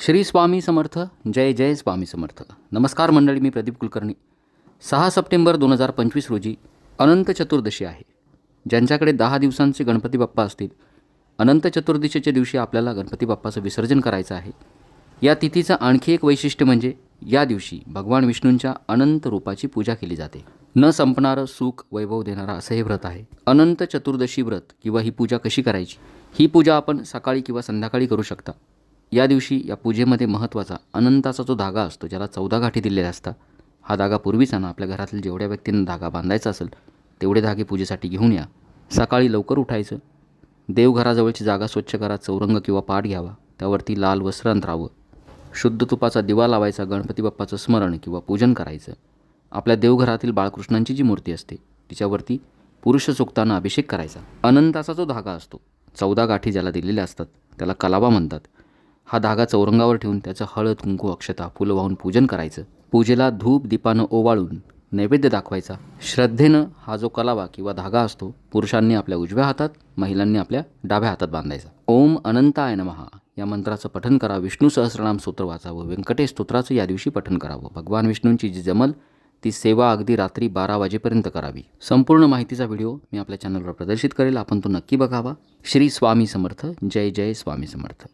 श्री स्वामी समर्थ जय जय स्वामी समर्थ. नमस्कार मंडळी मी प्रदीप कुलकर्णी. सहा सप्टेंबर दोन हजार पंचवीस रोजी अनंत चतुर्दशी आहे. ज्यांच्याकडे दहा दिवसांचे गणपती बाप्पा असतील अनंत चतुर्दशीच्या दिवशी आपल्याला गणपती बाप्पाचं विसर्जन करायचं आहे. या तिथीचं आणखी एक वैशिष्ट्य म्हणजे या दिवशी भगवान विष्णूंच्या अनंत रूपाची पूजा केली जाते. न संपणारं सुख वैभव देणारं असं हे व्रत आहे. अनंत चतुर्दशी व्रत किंवा ही पूजा कशी करायची? ही पूजा आपण सकाळी किंवा संध्याकाळी करू शकता. या दिवशी या पूजेमध्ये महत्त्वाचा अनंताचा जो धागा असतो ज्याला चौदा गाठी दिलेल्या असतात हा धागा पूर्वीचा ना आपल्या घरातील जेवढ्या व्यक्तींना धागा बांधायचा असेल तेवढे धागे पूजेसाठी घेऊन या. सकाळी लवकर उठायचं. देवघराजवळची जागा स्वच्छ करा चौरंग किंवा पाठ घ्यावा. त्यावरती लाल वस्त्र अंतरावं शुद्ध तुपाचा दिवा लावायचा गणपती बाप्पाचं स्मरण किंवा पूजन करायचं. आपल्या देवघरातील बाळकृष्णांची जी मूर्ती असते तिच्यावरती पुरुष सुक्तानं अभिषेक करायचा. अनंताचा जो धागा असतो चौदा गाठी ज्याला दिलेल्या असतात त्याला कलावा म्हणतात. हा धागा चौरंगावर ठेवून त्याचं हळद कुंकू अक्षता फुलं वाहून पूजन करायचं. पूजेला धूप दीपानं ओवाळून नैवेद्य दाखवायचा. श्रद्धेनं हा जो कलावा किंवा धागा असतो पुरुषांनी आपल्या उजव्या हातात महिलांनी आपल्या डाव्या हातात बांधायचा. ओम अनंताय नमहा या मंत्राचं पठन करा. विष्णू सहस्रनाम स्तोत्र वाचावं. व्यंकटेश स्तोत्राचं या दिवशी पठन करावं. भगवान विष्णूंची जी जमल ती सेवा अगदी रात्री बारा वाजेपर्यंत करावी. संपूर्ण माहितीचा व्हिडिओ मी आपल्या चॅनलवर प्रदर्शित करेल. आपण तो नक्की बघावा. श्री स्वामी समर्थ. जय जय स्वामी समर्थ.